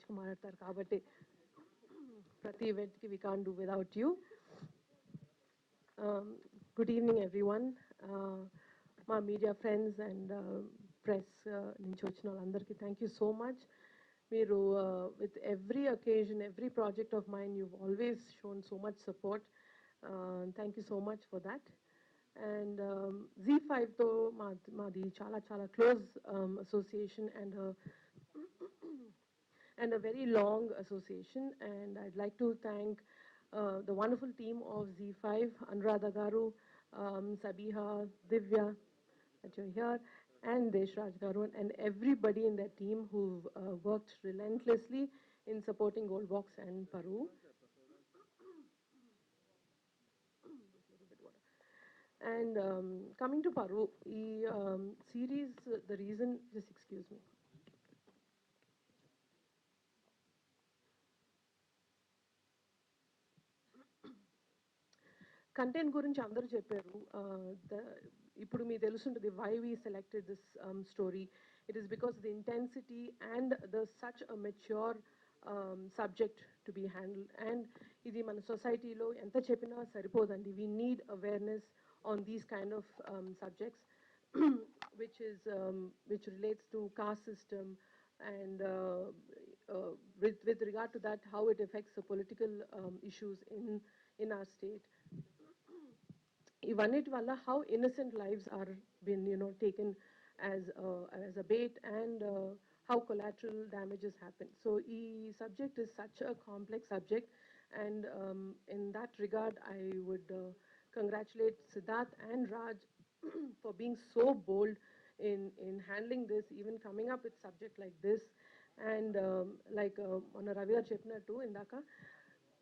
మంచిగా మాట్లాడతారు కాబట్టి ప్రతి ఈవెంట్కి వి కాన్ do without you good evening every one మా మీడియా ఫ్రెండ్స్ అండ్ ప్రెస్ నుంచి వచ్చిన వాళ్ళందరికీ థ్యాంక్ యూ సో మచ్ మీరు with every occasion every project of mind you always shown so much support thank you so much for that and Zee ఫైవ్తో మా మాది చాలా చాలా close association and and a very long association. And I'd like to thank uh, the wonderful team of Z5, Anuradha Garu, um, Sabiha, Divya, that you're here, and Deshraj Garu, and everybody in that team who've uh, worked relentlessly in supporting Goldbox and Paru. And um, coming to Paru, the um, series, the reason, just content గురించి అందరూ చెప్పారు Uh, the- ఇప్పుడు మీకు తెలుసుంటుంది why we selected this story it is because the intensity and the such a mature subject to be handle and ఇది మన సొసైటీలో ఎంత చెప్పినా సరిపోదండి we need awareness on these kind of subjects which is um, which relates to caste system and uh, uh, with with regard to that how it affects the political um, issues in in our state Ivanit Wala, how innocent lives are being, you know, taken as a, as a bait and uh, how collateral damages happen. So e subject is such a complex subject. And um, in that regard, I would uh, congratulate Siddharth and Raj for being so bold in, in handling this, even coming up with subject like this. And um, like uh, on a Ravira Chepna too, Indaka,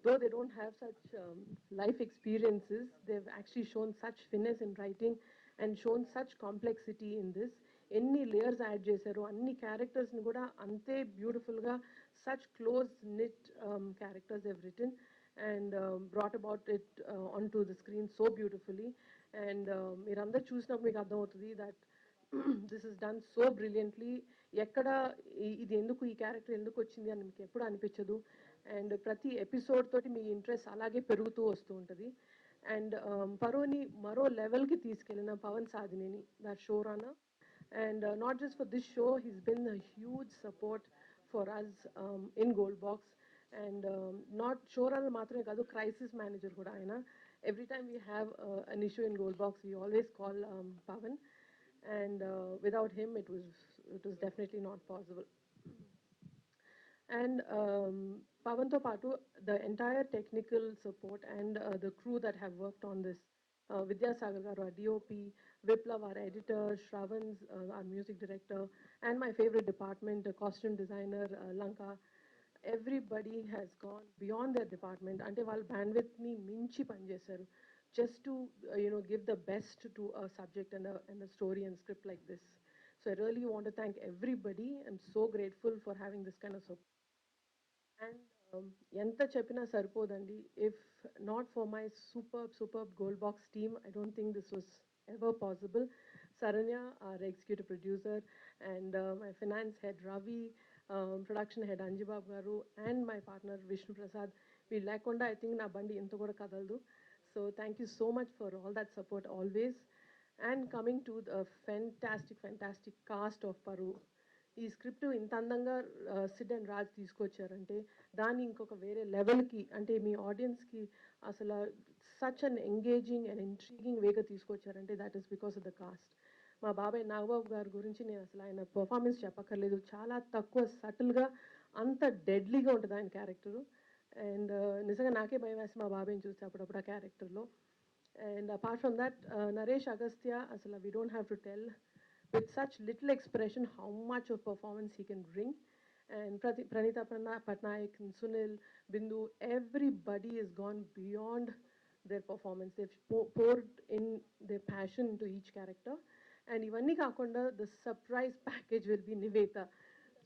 though they don't have such um, life experiences, they've actually shown such finesse in writing and shown such complexity in this. ఎన్ని layers add చేశారు అన్ని క్యారెక్టర్స్ని కూడా అంతే బ్యూటిఫుల్గా such close knit characters have written and brought about it on to the screen so beautifully and మీరందరూ చూసినప్పుడు మీకు అర్థమవుతుంది that this is done so brilliantly ఎక్కడ ఇది ఎందుకు ఈ క్యారెక్టర్ ఎందుకు వచ్చింది అని మీకు ఎప్పుడు అనిపించదు. అండ్ ప్రతి ఎపిసోడ్ తోటి మీ ఇంట్రెస్ట్ అలాగే పెరుగుతూ వస్తూ ఉంటుంది అండ్ పరోని మరో లెవెల్కి తీసుకెళ్ళిన Pavan Sadhineni that show runner and uh, not just for this show he's been a huge support for us um, in gold box and um, not sure మాత్రమే కాదు crisis manager కూడా ఆయన every time we have uh, an issue in gold box we always call um, pavan and uh, without him it was it was definitely not possible and um, Pavanto Patu, the entire technical support and uh, the crew that have worked on this. Uh, Vidya Sagar our DOP, Viplav, our editor, Shravans, uh, our music director, and my favorite department, the costume designer, uh, Lanka. Everybody has gone beyond their department. Ante val bandwidth me, minchi panjesaru just to uh, you know give the best to a subject and a, and a story and script like this. So I really want to thank everybody. I'm so grateful for having this kind of support. And ఎంత చెప్పినా సరిపోదండి if not for my super super gold box team I don't think this was ever possible Saranya are executive producer and my finance head Ravi production head Anjibabu గారు and my partner Vishnu Prasad వీళ్ళు లేకుండా I think నా బండి ఎంత కూడా కదలదు so thank you so much for all that support always and coming to the fantastic fantastic cost of పరు ఈ స్క్రిప్ట్ ఇంత అందంగా సిడ్ అండ్ రాజ్ తీసుకొచ్చారంటే దాన్ని ఇంకొక వేరే లెవెల్కి అంటే మీ ఆడియన్స్కి అసలు such an engaging and intriguing Vega తీసుకొచ్చారంటే that is because of the cast మా బాబాయ్ నాగబాబు గారి గురించి నేను అసలు ఆయన పర్ఫార్మెన్స్ చెప్పక్కర్లేదు. చాలా తక్కువ సటిల్గా అంత డెడ్లీగా ఉంటుంది ఆయన క్యారెక్టరు అండ్ నిజంగా నాకే భయం వేసి మా బాబాయ్ని చూస్తే అప్పుడప్పుడు ఆ క్యారెక్టర్లో and apart from that Naresh Agastya అసలు we don't have to tell with such little expression how much of performance he can bring. And Pranita Patnaik and Sunil, Bindu, everybody has gone beyond their performance. They've poured in their passion to each character. And Ivani Kakonda, the surprise package will be Niveta.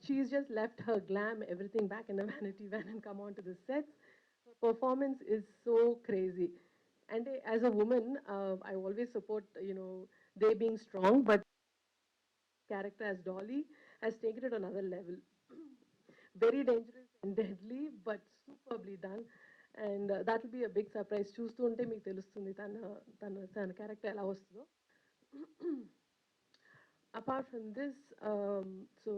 She's just left her glam, everything back in the vanity van and come onto the sets. Her performance is so crazy. And as a woman, uh, I always support, you know, they being strong, but character as Dolly has taken it another level. Very dangerous deadly but superbly done and uh, that will be a big surprise చూస్తూ ఉంటే మీకు తెలుస్తుంది తన తన తన character ఎలా వస్తుందో apart from this, um, so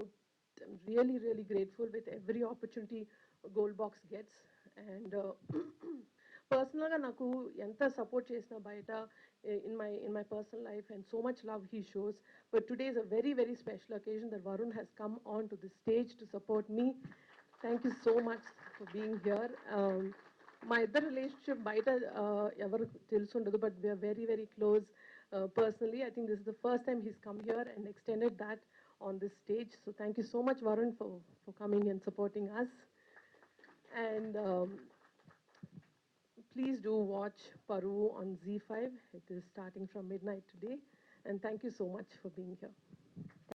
I'm really, really grateful with every opportunity Gold Box gets. And uh, పర్సనల్గా నాకు ఎంత సపోర్ట్ చేసినా బయట in my in my personal life and so much love he shows but today is a very very special occasion that Varun has come on to the stage to support me thank you so much for being here మా ఇద్దరు relationship బయట uh, ఎవరు తెలుసుండదు but we are very very close personally I think this is the first time he's come here and extended that on this stage so thank you so much Varun for for coming and supporting us and please do watch Paru on Z5. It is starting from midnight today. And thank you so much for being here.